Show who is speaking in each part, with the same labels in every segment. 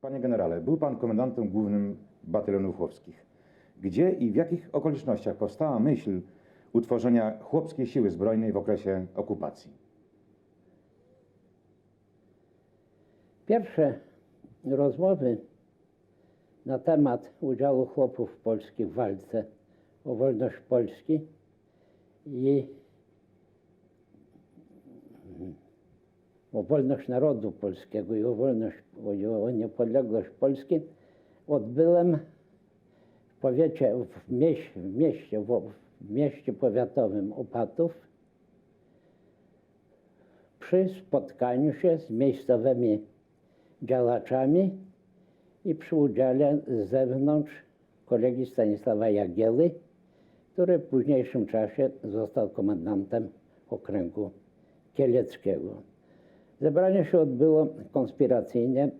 Speaker 1: Panie generale, był pan komendantem głównym batalionów chłopskich. Gdzie i w jakich okolicznościach powstała myśl utworzenia chłopskiej siły zbrojnej w okresie okupacji?
Speaker 2: Pierwsze rozmowy na temat udziału chłopów polskich w walce o wolność Polski i o wolność narodu polskiego i o wolność, o, o niepodległość Polski odbyłem w powiecie, w mieście, w mieście, w, mieście powiatowym Opatów przy spotkaniu się z miejscowymi działaczami i przy udziale z zewnątrz kolegi Stanisława Jagieły, który w późniejszym czasie został komendantem okręgu kieleckiego. Zebranie się odbyło konspiracyjnie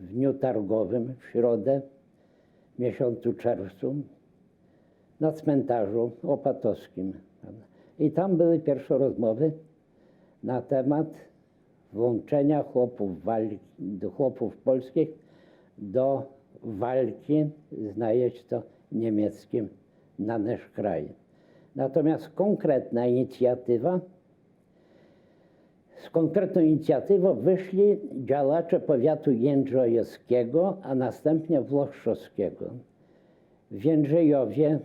Speaker 2: w dniu targowym, w środę, w miesiącu czerwcu, na cmentarzu opatowskim. I tam były pierwsze rozmowy na temat włączenia chłopów, walki, chłopów polskich do walki z najeźdźcą niemieckim na nasz kraj. Natomiast konkretna inicjatywa, z konkretną inicjatywą wyszli działacze powiatu jędrzejowskiego, a następnie włoszczowskiego. W Jędrzejowie,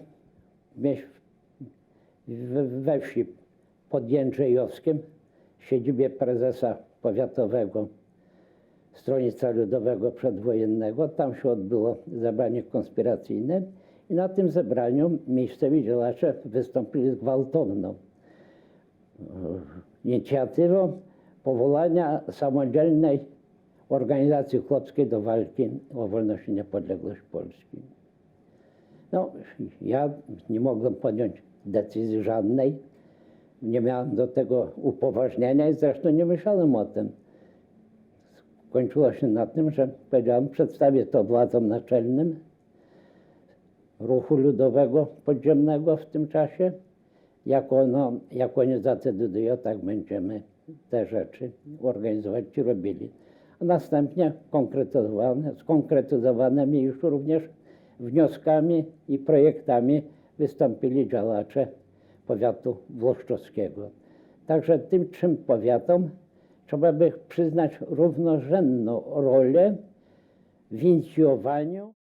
Speaker 2: we wsi pod Jędrzejowskim, w siedzibie prezesa powiatowego Stronnictwa Ludowego Przedwojennego. Tam się odbyło zebranie konspiracyjne i na tym zebraniu miejscowi działacze wystąpili z gwałtowną e, inicjatywą powołania samodzielnej organizacji chłopskiej do walki o wolność i niepodległość Polski. No, ja nie mogłem podjąć decyzji żadnej, nie miałem do tego upoważnienia i zresztą nie myślałem o tym. Skończyło się na tym, że powiedziałem, przedstawię to władzom naczelnym ruchu ludowego podziemnego w tym czasie. Jak, ono, jak oni zadecydują, tak będziemy te rzeczy organizować i robili. A następnie konkretyzowane, skonkretyzowanymi już również wnioskami i projektami wystąpili działacze powiatu włoszczowskiego. Także tym trzem powiatom trzeba by przyznać równorzędną rolę w inicjowaniu